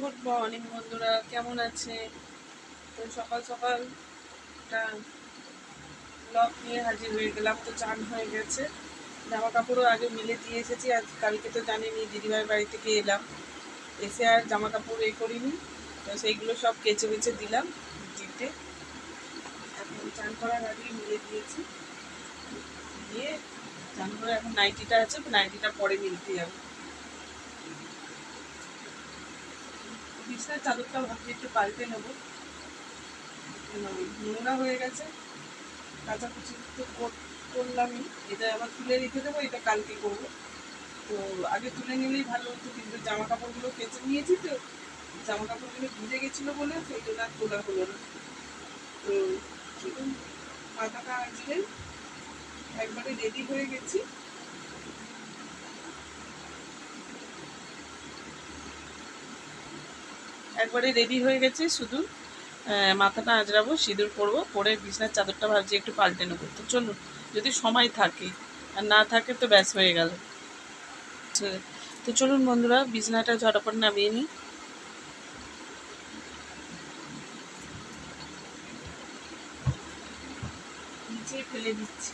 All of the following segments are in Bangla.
গুড মর্নিং বন্ধুরা কেমন আছে? তো সকাল সকাল একটা ব্লগ নিয়ে হাজির হয়ে গেলাম, তো চান হয়ে গেছে। জামা কাপড়ও আগে মিলে দিয়ে এসেছি, আজ কালকে তো জানিনি দিদিভাইয়ের বাড়ি থেকে এলাম। এসে আর জামা কাপড় এ করিনি, তো সেইগুলো সব কেচে বেচে দিলাম দিতে। এখন চান করার আগেই মিলে দিয়েছি। দিয়ে চান করে এখন নাইটিটা আছে নাইটিটা পরে মিলতে যাবে। বিছনার চাদরটা ভাবছি একটু পাল্টে নেব। নোংরা হয়ে গেছে। কাচাকুচি তো কর- করলামই। এটা আবার তুলে রেখে দেবো, এটা কালকে করব। তো আগে তুলে নিলেই ভালো হতো, কিন্তু জামা কাপড়গুলো কেচে নিয়েছি তো। জামা কাপড়গুলো ভিজে গেছিল বলে সেই জন্য আর তোলা হলো না। তো মাথাটা আজকে একবারে রেডি হয়ে গেছি। একবারে রেডি হয়ে গেছে, শুধু মাথাটা আঁচড়াবো, সিঁদুর পরবো, পরে বিছনার চাদরটা ভাবছি একটু পাল্টে নেব। তো চলুন, যদি সময় থাকে, আর না থাকে তো ব্যাস হয়ে গেল। তো চলুন বন্ধুরা, বিছনাটা ঝটাপট নামিয়ে নিই। ফেলে দিচ্ছি।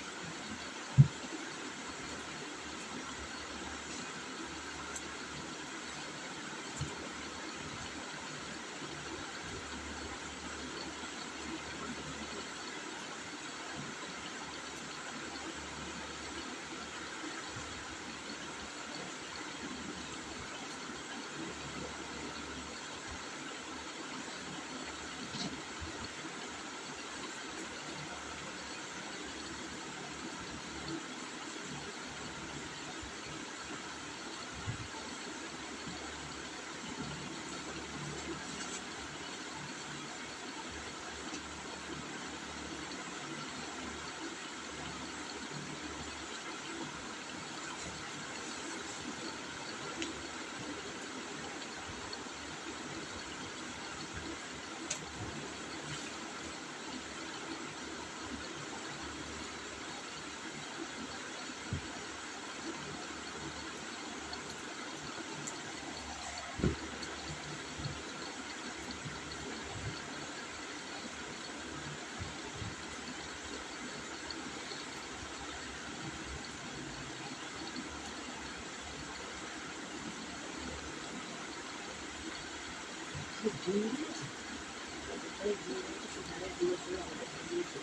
ঝিম দিয়েছে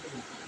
ঝিম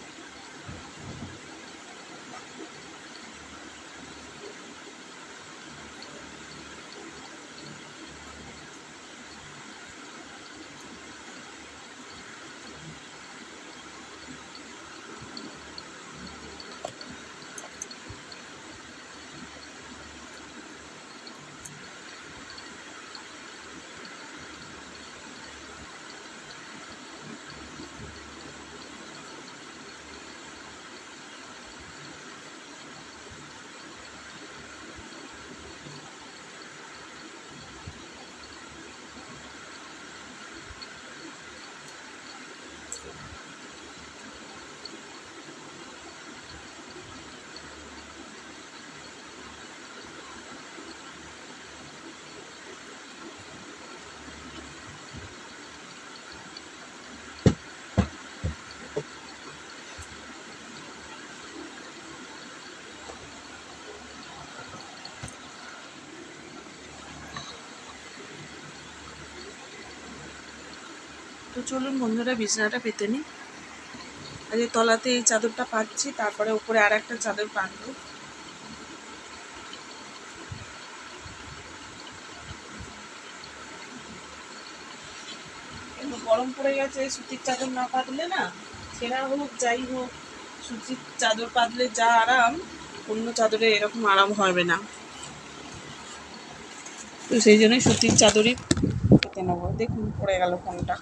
তো চলুন বন্ধুরা, বিছানাটা পেতে নিই আজ তলাতে এই চাদরটা পাচ্ছি, তারপরে উপরে আর একটা চাদর একটু গরম পড়ে গেছে, সুতির চাদর না পাতলে না ছেঁড়া হোক, যাই হোক, সুতির চাদর পাতলে যা আরাম, অন্য চাদরে এরকম আরাম হবে না। তো সেই জন্যই সুতির চাদরই পেতে নেব। দেখুন, পড়ে গেল ফোনটা।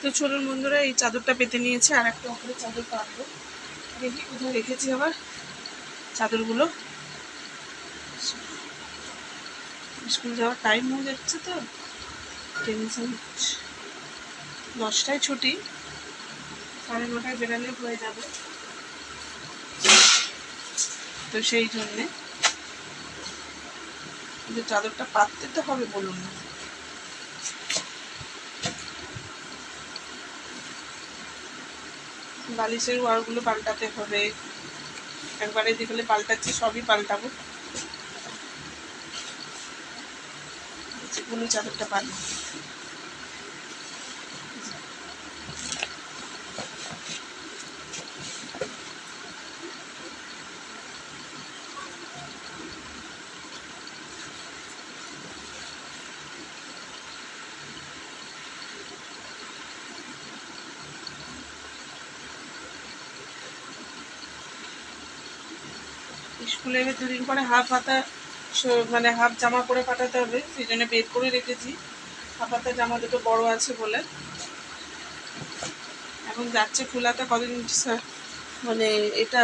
তো চলুন বন্ধুরা, এই চাদরটা পেতে নিয়েছে, আর একটা উপরে চাদর পাতবো দেখি কোথায় রেখেছি আবার চাদরগুলো। স্কুল যাওয়ার টাইম হয়ে যাচ্ছে তো, টেনশন দশটায় ছুটি, সাড়ে নটায় বেরালে হয়ে যাবে। তো সেই জন্যে চাদরটা পাততে তো হবে বলুন না। বালিশের ওয়ারগুলো পাল্টাতে হবে। একবারে যেগুলো পাল্টাচ্ছি সবই পাল্টাবো। গুলো চাদরটা পাল্টা স্কুলে এবার দুদিন পরে হাফ হাতা মানে হাফ জামা করে পাঠাতে হবে, সেই জন্য বের করে রেখেছি। হাফ হাতা জামা দুটো বড় আছে বলে। এখন যাচ্ছে ফুল হাতা কদিন মানে এটা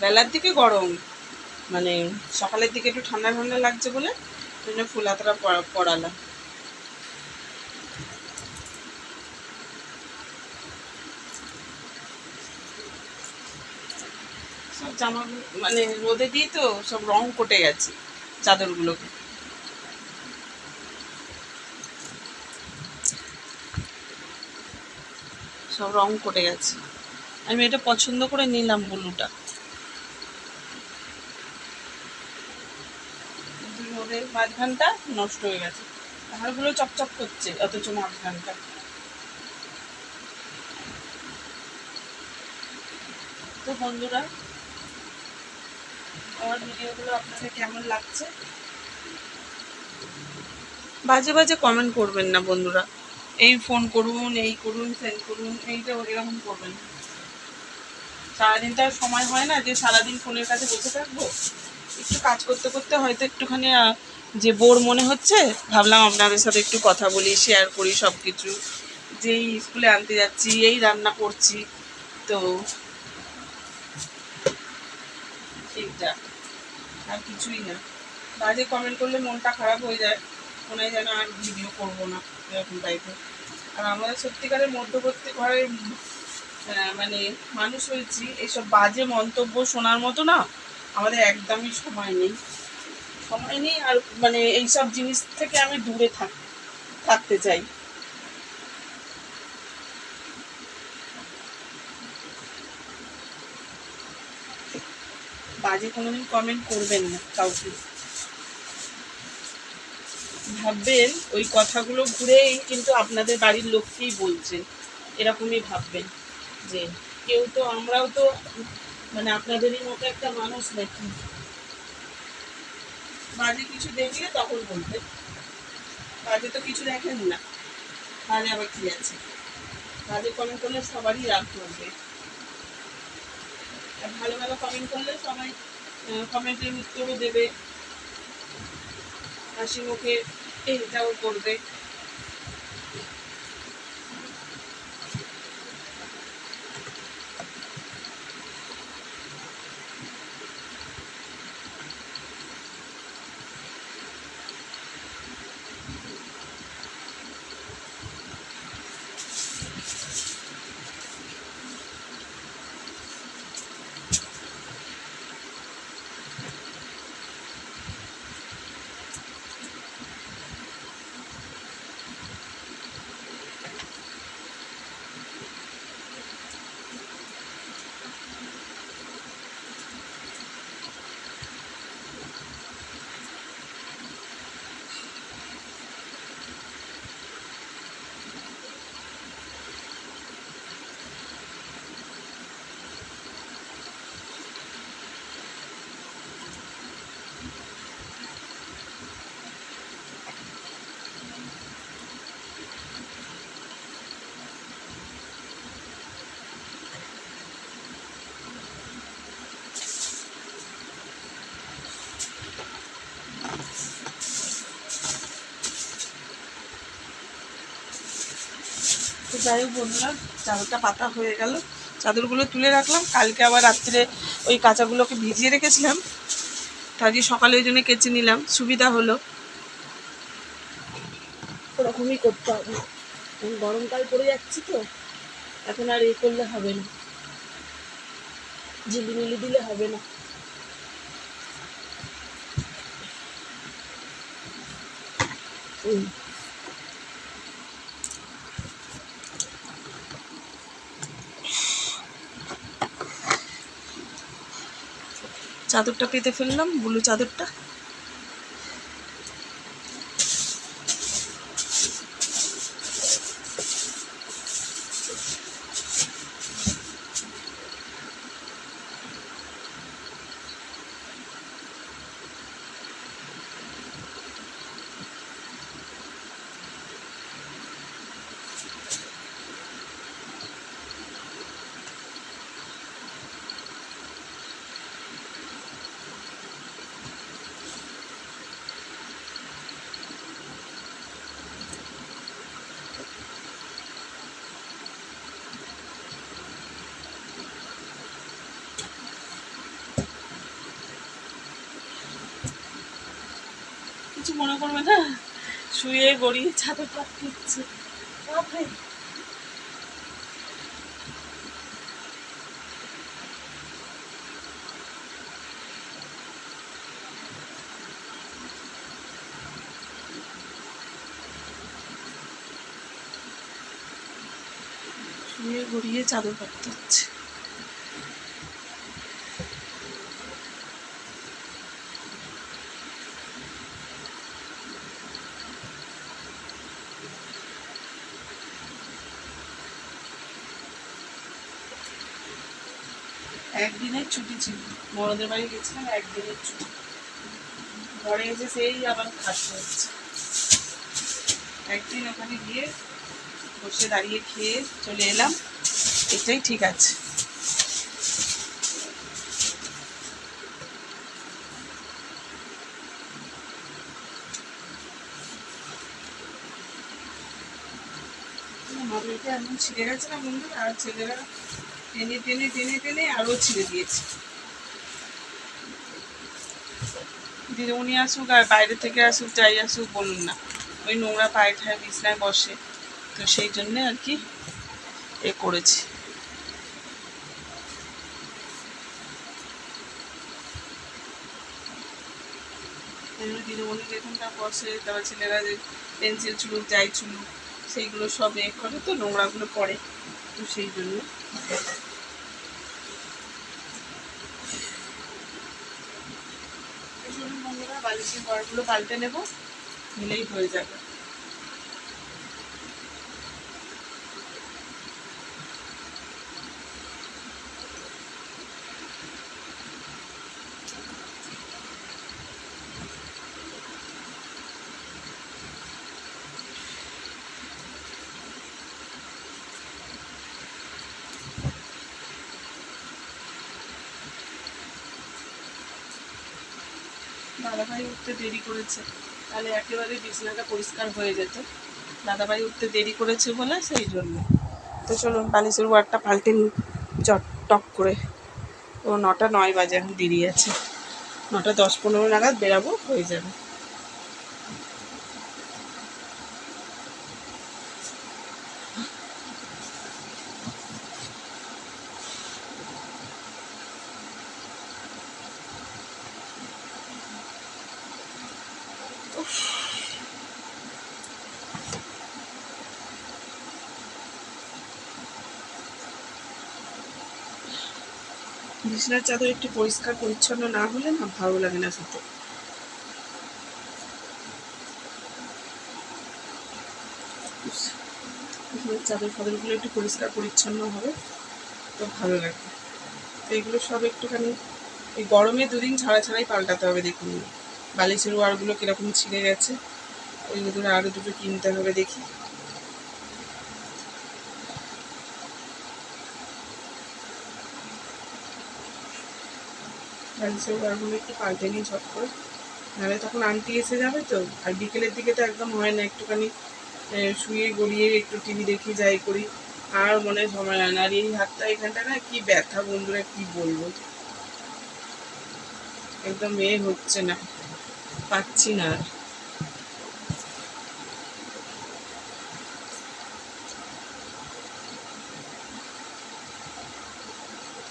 বেলার দিকে গরম। মানে সকালের দিকে একটু ঠান্ডা ঠান্ডা লাগছে বলে জন্য ফুল হাতাটা জামা মানে রোদে দিয়ে তো সব রং কটে গেছে চাদরগুলোকে। সব রং কটে গেছে। আমি এটা পছন্দ করে নিলাম ব্লুটা। রোদের মাঝখানটা নষ্ট হয়ে গেছে। পাহাড়গুলো চকচক করছে, অথচ মাঝখানটা। তো বন্ধুরা আমার ভিডিওগুলো আপনাদের কেমন লাগছে? বাজে বাজে কমেন্ট করবেন না বন্ধুরা। এই ফোন করুন, এই করুন সেন্ড করুন, এইটা এরকম করবেন। সারাদিন তো আর সময় হয় না যে সারাদিন ফোনের কাছে বসে থাকব। একটু কাজ করতে করতে হয়তো একটুখানি যে বোর মনে হচ্ছে, ভাবলাম আপনাদের সাথে একটু কথা বলি শেয়ার করি সব কিছু যেই স্কুলে আনতে যাচ্ছি, এই রান্না করছি, তো এইটা। আর কিছুই না। বাজে কমেন্ট করলে মনটা খারাপ হয়ে যায়। মনে যেন আর ভিডিও করব না এরকম টাইপের আর আমাদের সত্যিকারের মধ্যবর্তী ঘরের মানে মানুষ হয়েছি এইসব বাজে মন্তব্য শোনার মতো না। আমাদের একদমই সময় নেই। সময় নেই আর মানে এইসব জিনিস থেকে আমি দূরে থাক থাকতে চাই। বাজে কোনোদিন কমেন্ট করবেন না কাউকে। ভাববেন ওই কথাগুলো ঘুরেই কিন্তু আপনাদের বাড়ির লোককেই বলছেন। এরকমই ভাববেন যে কেউ তো আমরাও তো মানে আপনাদেরই মতো একটা মানুষ নাকি? বাজে কিছু দেখলে তখন বলবেন। বাজে তো কিছু দেখেন না। তাহলে আবার কি আছে? বাজে কমেন্ট করলে সবারই রাগ করবে। ভালো ভালো কমেন্ট করলে সবাই কমেন্টের উত্তরও দেবে। হাসি মুখে এটাও করবে। যাই হোক বন্ধুরা, চাদরটা পাতা হয়ে গেল। চাদরগুলো তুলে রাখলাম। কালকে আবার রাত্রে ওই কাঁচাগুলোকে ভিজিয়ে রেখেছিলাম। তো আজকে সকালে ওই জন্য কেচে নিলাম। সুবিধা হলো। ওরকমই করতে হবে। গরমকাল পড়ে যাচ্ছি তো। এখন আর এ করলে হবে না। ঝিলি ঝিলিমিলি দিলে হবে না। হুম। চাদরটা পেতে ফেললাম ব্লু চাদরটা। কিছু মনে করবে না? শুয়ে গড়িয়ে ছাদে পাঠিয়ে দিচ্ছে শুয়ে গড়িয়ে চাদর পাঠতে হচ্ছে একদিনের ছুটি বড়দের বাড়ি গেছিলাম, একদিনের ছুটি। ঘরে এসে সেই আবার খাটতে হচ্ছে। একদিন ওখানে গিয়ে বসে দাঁড়িয়ে খেয়ে চলে এলাম। এটাই ঠিক আছে। এমন ছিঁড়ে গেছে না বন্ধু আর ছেলেরা টেনে টেনে টেনে টেনে আরও ছিঁড়ে দিয়েছে। দিদিমণি আসুক আর বাইরে থেকে আসুক, যাই আসুক বলুন না। ওই নোংরা পায়ে ঠায় বিছনায় বসে। তো সেই জন্যে আর কি এ করেছি। দিদিমণি যেখানটা বসে তারপর ছেলেরা যে পেন্সিল চুলুক, যাই চুলুক, সেইগুলো সব এ করে, তো নোংরাগুলো পড়ে। তো সেই জন্য এই চলুন বন্ধুরা বালিশের ঘরগুলো পাল্টে নেব। নিলেই হয়ে যাবে। দাদাভাই উঠতে দেরি করেছে, তাহলে একেবারে বিছানাটা পরিষ্কার হয়ে যেত। দাদাভাই উঠতে দেরি করেছে বলে সেই জন্য। তো চলুন বালিশের ওয়ারটা পাল্টে নিই, চট টক করে। ও নটা নয় বাজে, এখন দেরি আছে। নটা দশ পনেরো নাগাদ বেরাবো, হয়ে যাবে। বিছানার চাদর একটু পরিষ্কার, পরিচ্ছন্ন না হলে না ভালো লাগে না শুতে চাদর ফাদরগুলো একটু পরিষ্কার, পরিচ্ছন্ন হবে, তো ভালো লাগবে। তো এগুলো সব একটুখানি, এই গরমে দুদিন ছাড়া ছাড়াই পাল্টাতে হবে দেখুন। বালিশের ওয়ারগুলো কীরকম ছিঁড়ে গেছে ওইগুলো আরও দুটো কিনতে হবে দেখি। বালিশের ওয়ারগুলো একটু পাল্টে নিই ঝট করে নাহলে তখন আন্টি এসে যাবে তো। আর বিকেলের দিকে তো একদম হয় না, একটুখানি শুয়ে গড়িয়ে একটু টিভি দেখি, যাই করি। আর মনে সময় না। আর এই হাতটা, এখানটা না, কি ব্যথা বন্ধুরা, কি বলব? একদম এ হচ্ছে না। পাচ্ছি না আর।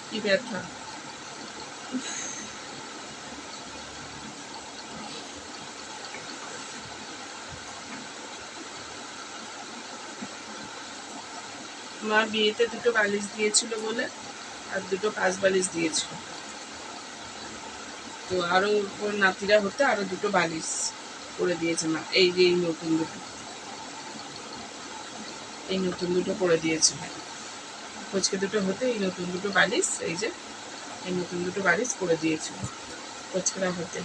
কি ব্যথা? মা বিয়েতে দুটো বালিশ দিয়েছিল বলে আর দুটো কাজ বালিশ দিয়েছিল। তো আরও ওর নাতিরা হতে আরও দুটো বালিশ করে দিয়েছে মা, এই যে এই নতুন দুটো। এই নতুন দুটো করে দিয়েছে কোচকে দুটো হতে এই নতুন দুটো বালিশ, এই যে এই নতুন দুটো বালিশ করে দিয়েছিল কোচকেরা হতে।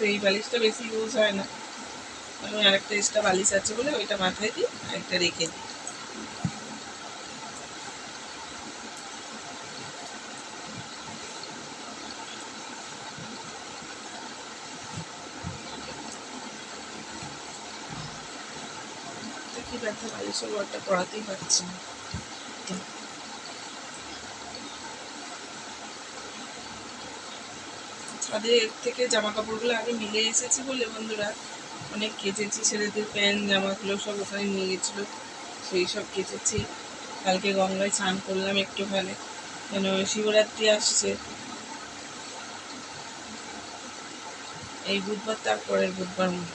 তো এই বালিশটা বেশি ইউজ হয় না। আমি আরেকটা এক্সট্রা বালিশ আছে বলে ওইটা মাথায় দিই, আরেকটা রেখে দিই। কি ব্যথা বালিশের ঘরটা পড়াতেই পারছি না। ছাদের থেকে জামা কাপড়গুলো আগে মিলে এসেছি বলে বন্ধুরা। অনেক কেচেছি, ছেলেদের প্যান্ট, জামাগুলো সব ওখানে নিয়ে গেছিল। সেই সব কেচেছি। কালকে গঙ্গায় স্নান করলাম একটুখানি। কেন শিবরাত্রি আসছে। এই বুধবার তারপরের বুধবার মনে।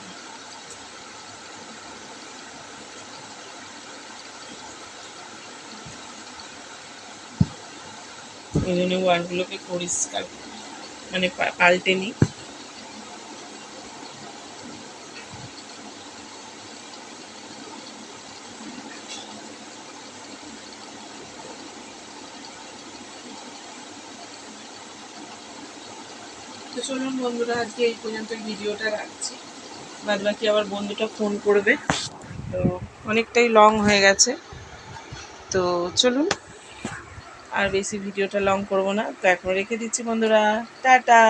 ওই জন্য ওয়ারগুলোকে পরিষ্কার মানে পাল্টে নিই তো চলুন বন্ধুরা, আজকে এই পর্যন্ত ভিডিওটা রাখছি। বাদ বাকি আবার বন্ধুটা ফোন করবে। তো অনেকটাই লং হয়ে গেছে। তো চলুন আর বেশি ভিডিওটা লং করব না। তো এখন রেখে দিচ্ছি বন্ধুরা। টাটা!